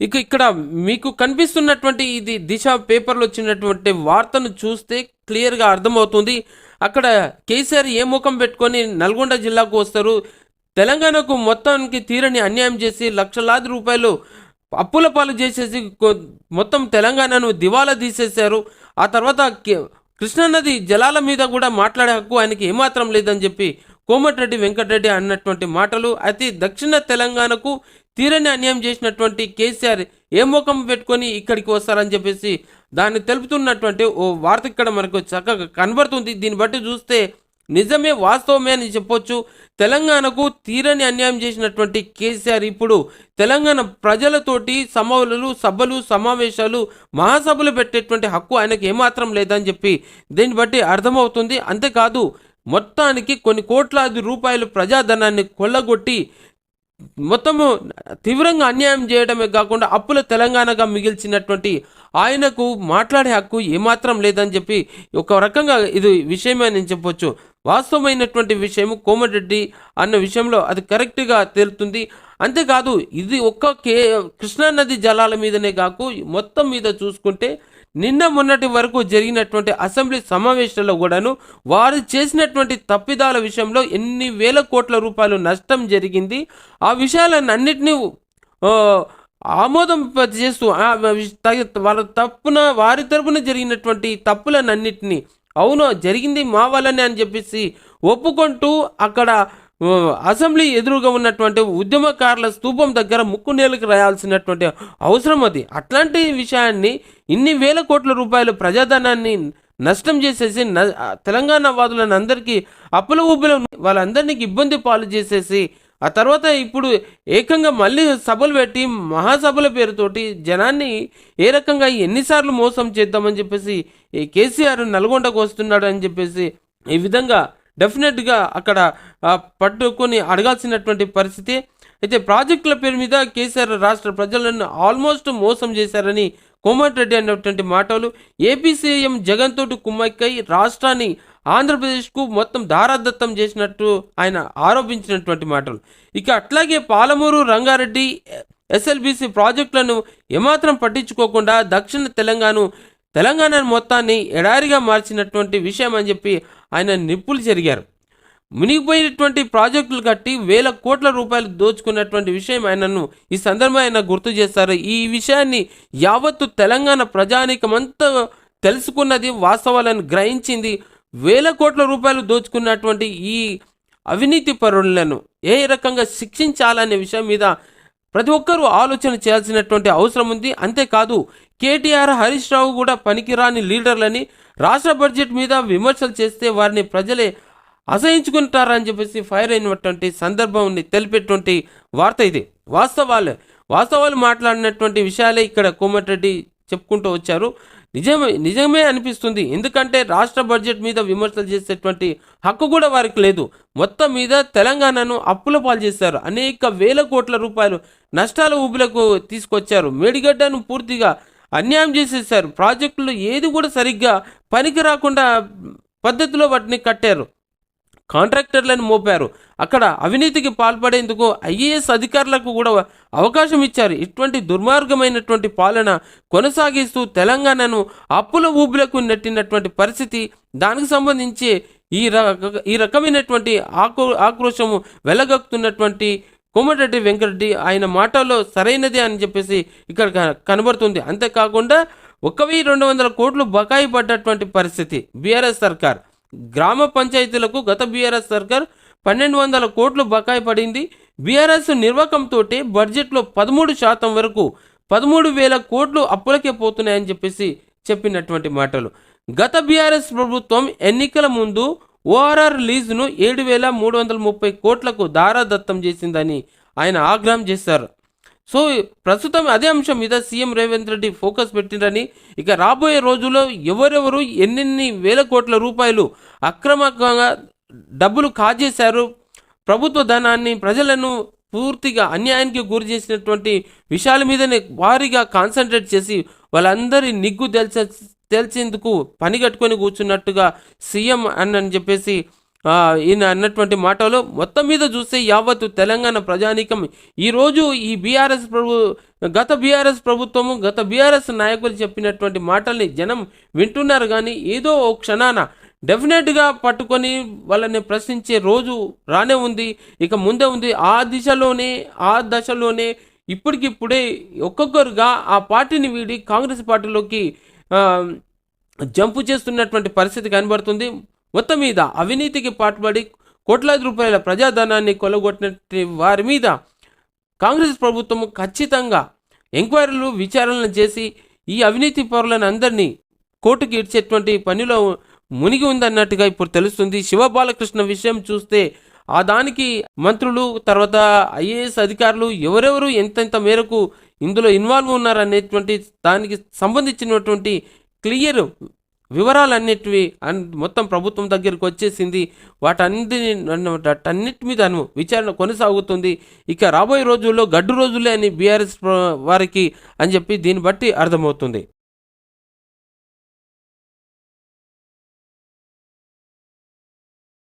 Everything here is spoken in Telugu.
ఇక ఇక్కడ మీకు కనిపిస్తున్నటువంటి ఇది దిశ పేపర్లో వచ్చినటువంటి వార్తను చూస్తే క్లియర్గా అర్థమవుతుంది. అక్కడ కేసీఆర్ ఏ ముఖం పెట్టుకొని నల్గొండ జిల్లాకు వస్తారు. తెలంగాణకు మొత్తానికి తీరని అన్యాయం చేసి లక్షలాది రూపాయలు అప్పుల పాలు చేసేసి మొత్తం తెలంగాణను దివాలా తీసేశారు. ఆ తర్వాత కృష్ణానది జలాల మీద కూడా మాట్లాడే హక్కు ఆయనకి ఏమాత్రం లేదని చెప్పి కోమటిరెడ్డి వెంకటరెడ్డి అన్నటువంటి మాటలు అతి దక్షిణ తెలంగాణకు తీరని అన్యాయం చేసినటువంటి కేసీఆర్ ఏ ముఖం పెట్టుకొని ఇక్కడికి వస్తారని చెప్పేసి దాన్ని తెలుపుతున్నటువంటి ఓ వార్త ఇక్కడ మనకు చక్కగా కనబడుతుంది. దీన్ని బట్టి చూస్తే నిజమే వాస్తవమే అని చెప్పొచ్చు. తెలంగాణకు తీరని అన్యాయం చేసినటువంటి కేసీఆర్ ఇప్పుడు తెలంగాణ ప్రజలతోటి సమావులు సభలు సమావేశాలు మహాసభలు పెట్టేటువంటి హక్కు ఆయనకు ఏమాత్రం లేదని చెప్పి దీన్ని బట్టి అర్థమవుతుంది. అంతేకాదు మొత్తానికి కొన్ని కోట్లాది రూపాయలు ప్రజాధనాన్ని కొల్లగొట్టి మొత్తము తీవ్రంగా అన్యాయం చేయడమే కాకుండా అప్పుల తెలంగాణగా మిగిల్చినటువంటి ఆయనకు మాట్లాడే హక్కు ఏమాత్రం లేదని చెప్పి ఒక రకంగా ఇది విషయమే నేను చెప్పొచ్చు. వాస్తవమైనటువంటి విషయం కోమటిరెడ్డి అన్న విషయంలో అది కరెక్ట్గా తేలుతుంది. అంతేకాదు ఇది ఒక్క కే కృష్ణానది జలాల మీదనే కాకు మొత్తం మీద చూసుకుంటే నిన్న మొన్నటి వరకు జరిగినటువంటి అసెంబ్లీ సమావేశాల్లో కూడాను వారు చేసినటువంటి తప్పిదాల విషయంలో ఎన్ని వేల కోట్ల రూపాయలు నష్టం జరిగింది. ఆ విషయాలను ఆమోదం చేస్తూ వాళ్ళ తప్పున వారి తరపున జరిగినటువంటి తప్పులనన్నిటినీ అవును జరిగింది మా వల్లనే అని చెప్పేసి ఒప్పుకుంటూ అక్కడ అసెంబ్లీ ఎదురుగా ఉన్నటువంటి ఉద్యమకారుల స్తూపం దగ్గర ముక్కు నేలకు రాయాల్సినటువంటి అవసరం అది. అట్లాంటి విషయాన్ని ఇన్ని వేల కోట్ల రూపాయలు ప్రజాధనాన్ని నష్టం చేసేసి తెలంగాణ వాదులను అందరికీ అప్పుల ఊబిలో వాళ్ళందరినీ ఇబ్బంది పాలు చేసేసి ఆ తర్వాత ఇప్పుడు ఏకంగా మళ్ళీ సభలు పెట్టి మహాసభల పేరుతోటి జనాన్ని ఏ రకంగా ఎన్నిసార్లు మోసం చేద్దామని చెప్పేసి ఈ కేసీఆర్ నల్గొండకు వస్తున్నాడు అని చెప్పేసి ఈ విధంగా డెఫినెట్గా అక్కడ పట్టుకొని అడగాల్సినటువంటి పరిస్థితి. అయితే ప్రాజెక్టుల పేరు మీద కేసీఆర్ రాష్ట్ర ప్రజలను ఆల్మోస్ట్ మోసం చేశారని కోమటిరెడ్డి అన్నటువంటి మాటలు. ఏపీ సీఎం జగన్ తోటి కుమ్మక్కై రాష్ట్రాన్ని ఆంధ్రప్రదేశ్కు మొత్తం దారాదత్తం చేసినట్టు ఆయన ఆరోపించినటువంటి మాటలు. ఇక అట్లాగే పాలమూరు రంగారెడ్డి ఎస్ఎల్బిసి ప్రాజెక్టులను ఏమాత్రం పట్టించుకోకుండా దక్షిణ తెలంగాణ తెలంగాణ మొత్తాన్ని ఎడారిగా మార్చినటువంటి విషయం అని చెప్పి ఆయన నిప్పులు జరిగారు మునిగిపోయినటువంటి ప్రాజెక్టులు కట్టి వేల కోట్ల రూపాయలు దోచుకున్నటువంటి విషయం ఆయనను ఈ సందర్భంగా ఆయన గుర్తు చేస్తారు. ఈ విషయాన్ని యావత్తు తెలంగాణ ప్రజానీకమంతా తెలుసుకున్నది వాస్తవాలను గ్రహించింది వేల కోట్ల రూపాయలు దోచుకున్నటువంటి ఈ అవినీతి పరులను ఏ రకంగా శిక్షించాలనే విషయం మీద ప్రతి ఒక్కరూ ఆలోచన చేయాల్సినటువంటి అవసరం ఉంది. అంతేకాదు కేటీఆర్ హరీష్ రావు కూడా పనికిరాని లీడర్లని రాష్ట్ర బడ్జెట్ మీద విమర్శలు చేస్తే వారిని ప్రజలే అసహించుకుంటారని చెప్పేసి ఫైర్ అయినటువంటి సందర్భం తెలిపేటువంటి వార్త ఇది. వాస్తవాలు వాస్తవాలు మాట్లాడినటువంటి విషయాలే ఇక్కడ కోమటిరెడ్డి చెప్పుకుంటూ వచ్చారు. నిజమే నిజమే అనిపిస్తుంది. ఎందుకంటే రాష్ట్ర బడ్జెట్ మీద విమర్శలు చేసేటువంటి హక్కు కూడా వారికి లేదు. మొత్తం మీద తెలంగాణను అప్పుల పాలు చేశారు. అనేక వేల కోట్ల రూపాయలు నష్టాల ఊబిలకు తీసుకొచ్చారు. మేడిగడ్డను పూర్తిగా అన్యాయం చేసేసారు ప్రాజెక్టులు ఏది కూడా సరిగ్గా పనికి రాకుండా పద్ధతిలో వాటిని కట్టారు. కాంట్రాక్టర్లను మోపారు. అక్కడ అవినీతికి పాల్పడేందుకు ఐఏఎస్ అధికారులకు కూడా అవకాశం ఇచ్చారు. ఇటువంటి దుర్మార్గమైనటువంటి పాలన కొనసాగిస్తూ తెలంగాణను అప్పుల ఊబిలకు నెట్టినటువంటి పరిస్థితి దానికి సంబంధించి ఈ రక ఈ రకమైనటువంటి ఆక్రో ఆక్రోశము వెలగక్కుతున్నటువంటి కోమటిరెడ్డి వెంకటరెడ్డి ఆయన మాటల్లో సరైనదే అని చెప్పేసి ఇక్కడ కనబడుతుంది. అంతేకాకుండా ఒక వెయ్యి రెండు వందల కోట్లు బకాయి పడ్డటువంటి పరిస్థితి బీఆర్ఎస్ సర్కార్. గ్రామ పంచాయతీలకు గత బీఆర్ఎస్ సర్కార్ పన్నెండు వందల కోట్లు బకాయి పడింది. బీఆర్ఎస్ నిర్వాకంతో బడ్జెట్లో పదమూడు శాతం వరకు పదమూడు వేల కోట్లు అప్పులకే పోతున్నాయని చెప్పేసి చెప్పినటువంటి మాటలు. గత బీఆర్ఎస్ ప్రభుత్వం ఎన్నికల ముందు ఓఆర్ఆర్ లీజును ఏడు వేల మూడు వందల ముప్పై కోట్లకు దారాదత్తం చేసిందని ఆయన ఆగ్రహం చేశారు. సో ప్రస్తుతం అదే అంశం మీద సీఎం రేవంత్ రెడ్డి ఫోకస్ పెట్టిండ్రని ఇక రాబోయే రోజుల్లో ఎవరెవరు ఎన్నెన్ని వేల కోట్ల రూపాయలు అక్రమంగా డబ్బులు కాజేశారు ప్రభుత్వ ధనాన్ని ప్రజలను పూర్తిగా అన్యాయానికి గురి చేసినటువంటి విషయాల మీదనే భారీగా కాన్సన్ట్రేట్ చేసి వాళ్ళందరి నిగ్గు తెల్చ తేల్చేందుకు పని కట్టుకొని కూర్చున్నట్టుగా సీఎం అని చెప్పేసి ఈయన అన్నటువంటి మాటలు మొత్తం మీద చూస్తే యావత్తు తెలంగాణ ప్రజానీకం. ఈరోజు ఈ బీఆర్ఎస్ ప్రభు గత బీఆర్ఎస్ ప్రభుత్వము గత బీఆర్ఎస్ నాయకులు చెప్పినటువంటి మాటల్ని జనం వింటున్నారు కానీ ఏదో ఓ క్షణాన డెఫినెట్గా పట్టుకొని వాళ్ళని ప్రశ్నించే రోజు రానే ఉంది. ఇక ముందే ఉంది. ఆ దిశలోనే ఆ దశలోనే ఇప్పటికిప్పుడే ఒక్కొక్కరుగా ఆ పార్టీని వీడి కాంగ్రెస్ పార్టీలోకి జంపు చేస్తున్నటువంటి పరిస్థితి కనబడుతుంది. మొత్తం మీద అవినీతికి పాటుపడి కోట్లాది రూపాయల ప్రజాధనాన్ని కొలగొట్టిన వారి మీద కాంగ్రెస్ ప్రభుత్వం ఖచ్చితంగా ఎంక్వైరీలు విచారణలు చేసి ఈ అవినీతి పరులను అందరినీ కోర్టుకి ఇడ్చేటువంటి పనిలో మునిగి ఉందన్నట్టుగా ఇప్పుడు తెలుస్తుంది. శివబాలకృష్ణ విషయం చూస్తే ఆ దానికి మంత్రులు తర్వాత ఐఏఎస్ అధికారులు ఎవరెవరు ఎంతెంత మేరకు ఇందులో ఇన్వాల్వ్ ఉన్నారనేటువంటి దానికి సంబంధించినటువంటి క్లియర్ వివరాలన్నిటివి అన్ మొత్తం ప్రభుత్వం దగ్గరికి వచ్చేసింది. వాటన్నిటిని వాటన్నిటి మీద విచారణ కొనసాగుతుంది. ఇక రాబోయే రోజుల్లో గడ్డు రోజులే అని బీఆర్ఎస్ వారికి అని చెప్పి దీన్ని బట్టి అర్థమవుతుంది.